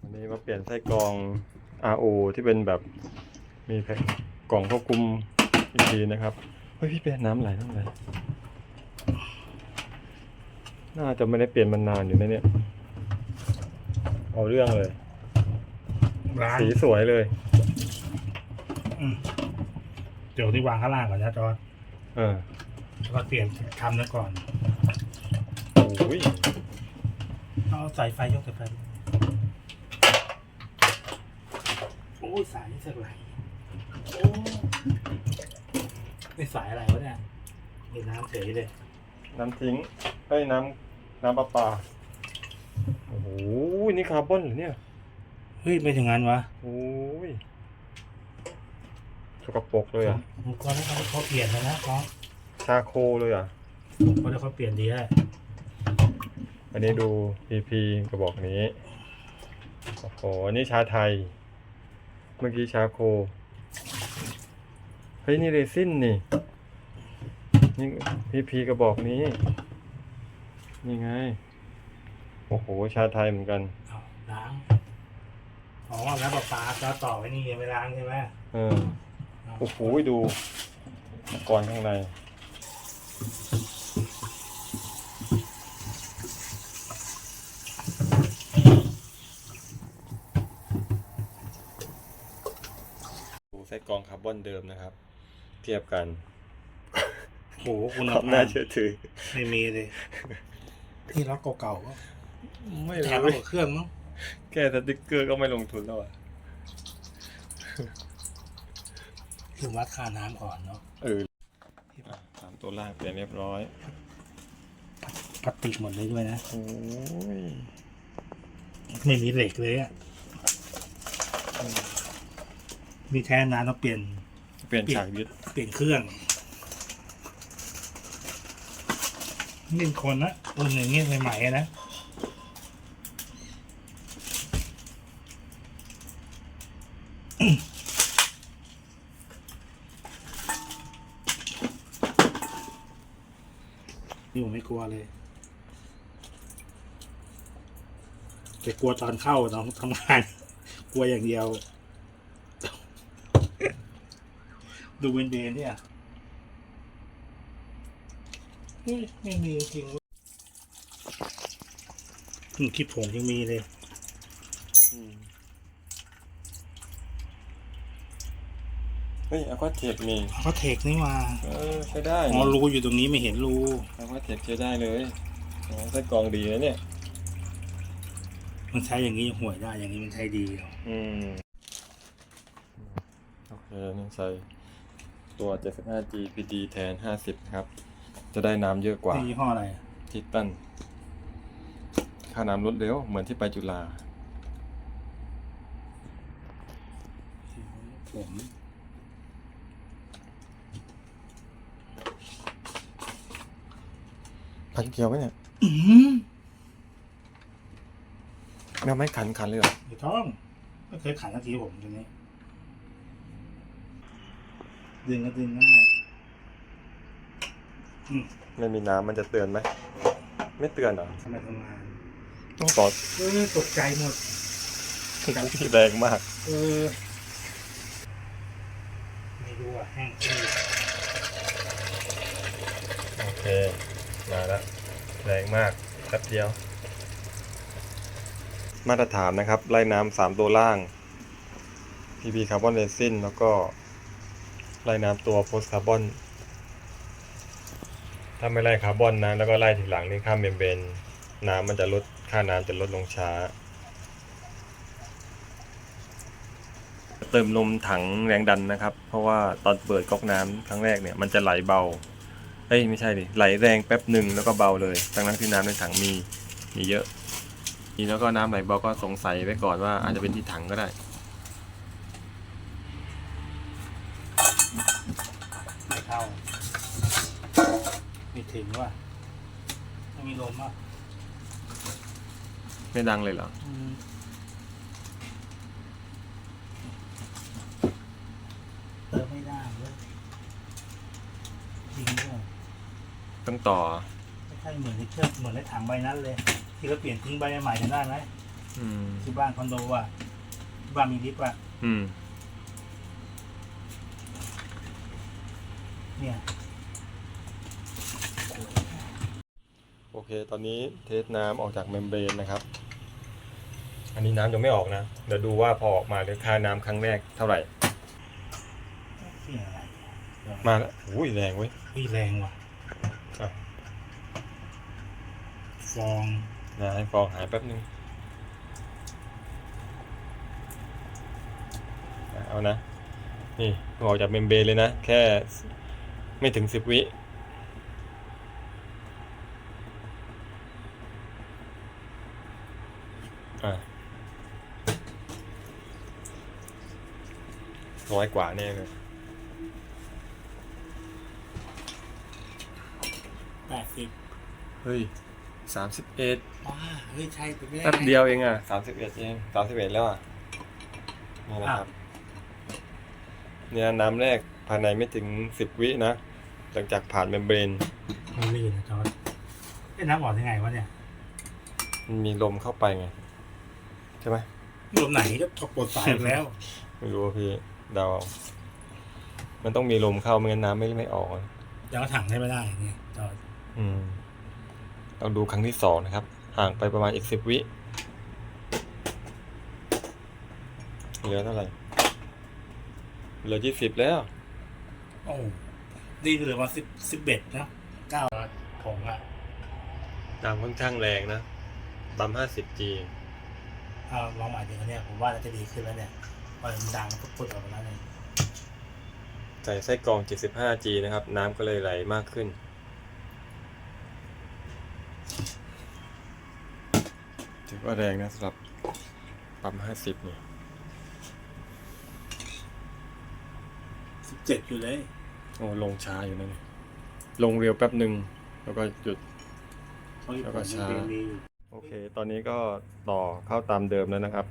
วันนี้มาเปลี่ยนไส้กรอง RO ที่เป็นแบบมีแพ็คกล่องควบคุมอีกทีนะครับ เฮ้ยพี่เป็นน้ำไหลน้ำไหลน่าจะไม่ได้เปลี่ยนมันนานอยู่นะเนี่ย เอาเรื่องเลยล้างสีสวยเลยเดี๋ยวที่วางข้างล่างก่อนนะจอร์ดเออแล้วก็เปลี่ยนคำนั้นก่อน โอ้ยเอา สายไฟยกสายไฟโอ้ยสายนี่สักไหลโอ้นี่สายอะไรวะเนี่ยมีน้ำเฉยเลยน้ำทิ้งเอ้ยน้ำน้ำประปาโอ้โหนี่คาร์บอนเหรอเนี่ยเฮ้ยไม่ถึงงั้นวะโอ้ยสกปรกเลยอะผมก็แล้วเขาเขาเปลี่ยนแล้วนะเขาชาโคเลยอะเขาจะเขาเปลี่ยนดีแล้ว อันนี้ดู PP กระบอกนี้ โอ้โหอันนี้ชาไทย เมื่อกี้ชาโค เฮ้ย นี่เรซินนี่ นี่ PP กระบอกนี้ นี่ไง โอ้โห ชาไทยเหมือนกัน เอาล้างอ๋อแล้วปลาปลาจะต่อไว้นี่ยังไม่ล้างใช่ไหมเออ โอ้โห ดูก่อนข้างใน ดูไส้กรอง คาร์บอนเดิมนะครับ เทียบกันโอ้โหคุณความภาน่าพเชื่อถือ ไม่มีเลยที่ล็อกเก่าๆก็ไม่แถรู้มกับเครื่องมั้งแค่สติ๊กเกอร์ก็ไม่ลงทุนแล้วอะคือวัดค่าน้ำก่อนเนาะเอออะสามตัวล่างเปลี่ยนเรียบร้อยพลาสติกหมดเลยด้วยนะ โอ้ยไม่มีเหล็กเลยอะ มีแค่นานต้องเปลี่ยนเปลี่ยนฉากยึดเปลี่ยนเครื่องนี่คนนะรุ่นอย่างเงี้ยใหม่ๆนะนี่ผมไม่กลัวเลยแต่กลัวตอนเข้าตอนทำงาน กลัวอย่างเดียว ดูเวนเดนเนี่ยเฮ้ยไม่มีจริงเว้ยอืมคลิปผมยังมีเลยอืมเฮ้ยอควาเทปนี่เขาเทคนี่มาเออใช้ได้อ๋อรูอยู่ตรงนี้ไม่เห็นรูอควาเทปใช้ได้เลยอ๋อไส้กรองดีนะเนี่ย มันใช้อย่างนี้ยังห่วยได้อย่างนี้มันใช้ดีเหรออืมโอเคนี่ใส่ ตัว 75G PD แทน 50 ครับ จะได้น้ำเยอะกว่านี่ยี่ห้ออะไรอะทิตันค่าน้ำลดเร็ว เหมือนที่ไปจุฬาผมขันเกียวไหมเนี่ยอืมแมวไม่ขันขันเลยเหรอเดี๋ยวท้องไม่เคยขันสักทีผมตัวนี้ ดึงก็ดึงง่ายอืมไม่มีน้ำมันจะเตือนไหม ไม่เตือนเหรอทำไมทำงานต้องต่อเออตกใจหมดแรงมาก เออ ไม่รู้อะแห้งขึ้นโอเค มาแล้วแรงมากแป๊บเดียว มาตรฐานนะครับ ไล่น้ำสามตัวล่าง PP คาร์บอนเรซินแล้วก็ ไล่น้ำตัวโพสคาร์บอนถ้าไม่ไล่คาร์บอนนะแล้วก็ไล่ทีหลังนี่ข้ามเมมเบรนน้ำมันจะลดค่าน้ำจะลดลงช้า เติมลมถังแรงดันนะครับ เพราะว่าตอนเปิดก๊อกน้ำครั้งแรกเนี่ยมันจะไหลเบาเอ้ยไม่ใช่ดิไหลแรงแป๊บหนึ่งแล้วก็เบาเลยทั้งนั้นที่น้ำในถังมีมีเยอะนี่แล้วก็น้ำไหลเบาก็สงสัยไว้ก่อนว่าอาจจะเป็นที่ถังก็ได้าไม่ถึงว่ะไม่มีลมอะไม่ดังเลยเหรอ อืมเติมไม่ได้เลยจริงด้วยต้องต่อ ไม่ใช่เหมือนในเครื่องเหมือนในถังใบนั้นเลย ที่เราเปลี่ยนทิ้งใบใหม่กันได้ไหมอืม ที่บ้านคอนโดอะที่บ้านมีลิฟต์อะอืม เนี่ยโอเค ตอนนี้เทสน้ำออกจากเมมเบรนนะครับ อันนี้น้ำยังไม่ออกนะ เดี๋ยวดูว่าพอออกมาหรือค่าน้ำครั้งแรกเท่าไหร่นี่อะไรมาแล้วอุ้ยแรงเว้ยพี่แรงว่ะอะ ฟองนะให้ฟองหายแป๊บนึงอะเอานะ นี่ออกจากเมมเบรนเลยนะ แค่ ไม่ถึงสิบวิอะร้อยกว่าแน่เลยแปดสิบเฮ้ยสามสิบเอ็ดว้าเฮ้ยใช่ไปไม่ได้แป๊บเดียวเองอะสามสิบเอ็ดเองสามสิบเอ็ดแล้วอะ นี่นะครับ เนี่ยน้ำแรก ภายในไม่ถึงสิบวินะ หลังจากผ่านเมมเบรนไม่ลื่นนะจอร์ดเอ้ยน้ำออกยังไงวะเนี่ยมันมีลมเข้าไปไง ใช่ไหมลมไหนก็ถกปวดสายอีกแล้ว ไม่รู้ว่าพี่เดาเอามันต้องมีลมเข้าไม่งั้นน้ำไม่ไม่ออกอะยังเอาถังให้ไม่ได้เนี่ยจอร์ดอืมเราดูครั้งที่สองนะครับ ห่างไปประมาณอีกสิบวิเหลือเท่าไหร่เหลือยี่สิบแล้ว โอ้นี่เหลือมาสิบสิบเอ็ดนะเก้าผงอะน้ำค่อนข้างแรงนะบัมห้าสิบจีถ้าลองหมายถึงอันเนี่ยผมว่าน่าจะดีขึ้นแล้วเนี่ยพอมันดังก็พุดออกมาแล้วเนี่ยใส่ไส้กรอง 75G นะครับ น้ำก็เลยไหลมากขึ้น ถือว่าแรงนะสำหรับปั๊ม 50 เนี่ยสิบเจ็ดอยู่เลย โอ้ลงช้าอยู่นะเนี่ยลงเร็วแป๊บหนึ่งแล้วก็หยุดเพราะแล้วก็ช้าผมยังดีอยู่โอเค ตอนนี้ก็ต่อเข้าตามเดิมแล้วนะครับ